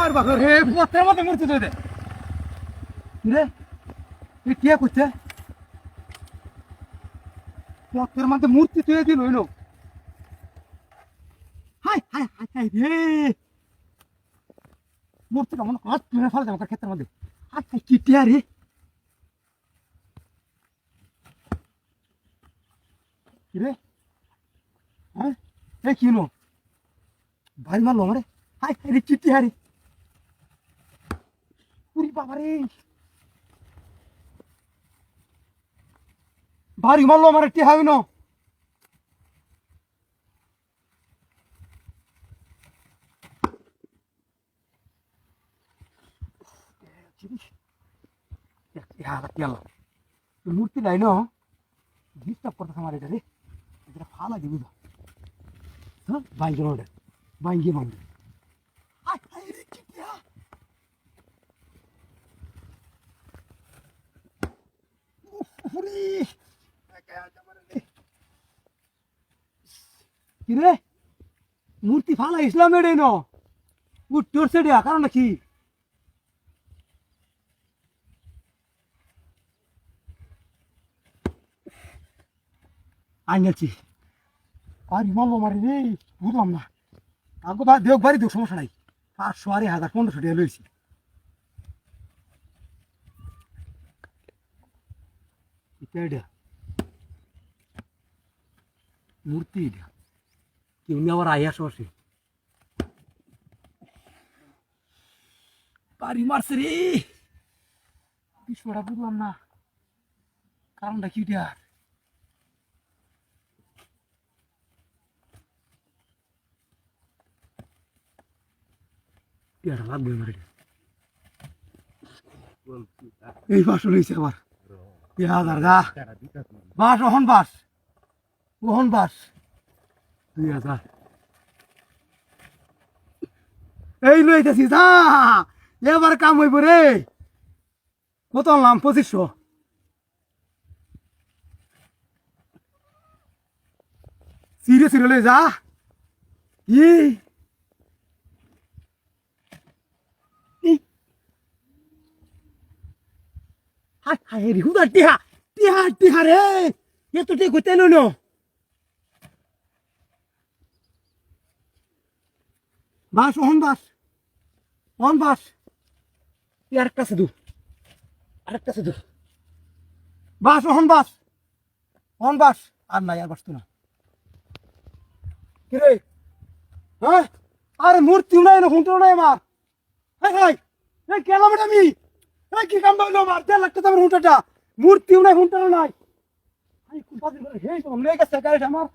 আর বাকর হে পত্রের মধ্যে মূর্তি দে। রে এই কে করছে? পত্রের মধ্যে মূর্তি তুই দিল হইল। হাই হাই হাই হাই রে। মূর্তিটা মনে হাত তুলে ফেলে দেবো ক্ষেত্রের মধ্যে। হাই হাই, কি টিয়া রে। রে হ্যাঁ? এই কি নো ভাই মারলো আমারে? হাই হাই রে, কি টিয়া উরি বাবা রে ভারী মারলো আমার টিয়া হইন মূর্তি নাই ন? ডিস্টার্ব করতেছে আমার এটা রে। এটা ফালা দিবি হ্যাঁ? বাইকে মারে বাইকে মারে আয় আয় রে কি দিয়া উফরে কিরে? মূর্তি ফালা ইসলামের ন। উঠ, তোর সেটা কারণ কি? আইনাছি আর মারলো মারি রে, বুঝলাম না। আগে দেখ বাড়ি দেখ সমস্যা নাই। পাঁচশো আড়াই হাজার, পনেরোশো টাকা লইছি। এটা মূর্তি এটা কেউ নিয়ে আবার আইয়াস বসে বাড়ি মারছে রে বিষয়টা বুঝলাম না কারণটা কি পেয়ারা লাগবে আমার এই বাস লইছে আবার তিন হাজার যা বাস ওহন বাস। ওহন বাস। দুই হাজার। এই লইতেছি যা। এবার কাম হইব রে। কত আনলাম? পঁচিশশো। সিরিয়াস লই যা। ই। হাই হাই, রে, হুদা, টিহা টিহা টিহা রে। এ তো ঠিক বাস ওহন বাস ওহন বাস। আরেকটা আরেকটা বাস ওহন বাস বাস। আর নাই, আর বাস তো না কিরে হ্যাঁ? আরে মূর্তি নাই না হুঁটো নাই আমার। হাই কেলাম এটা আমি। কি কাম হইল আমার দেড় লাখ টাকা হুঁটাটা। মূর্তিও নাই হুঁটাও নাই। আমি কুপাদি করে হে তো লেগে সেকারেট আমার।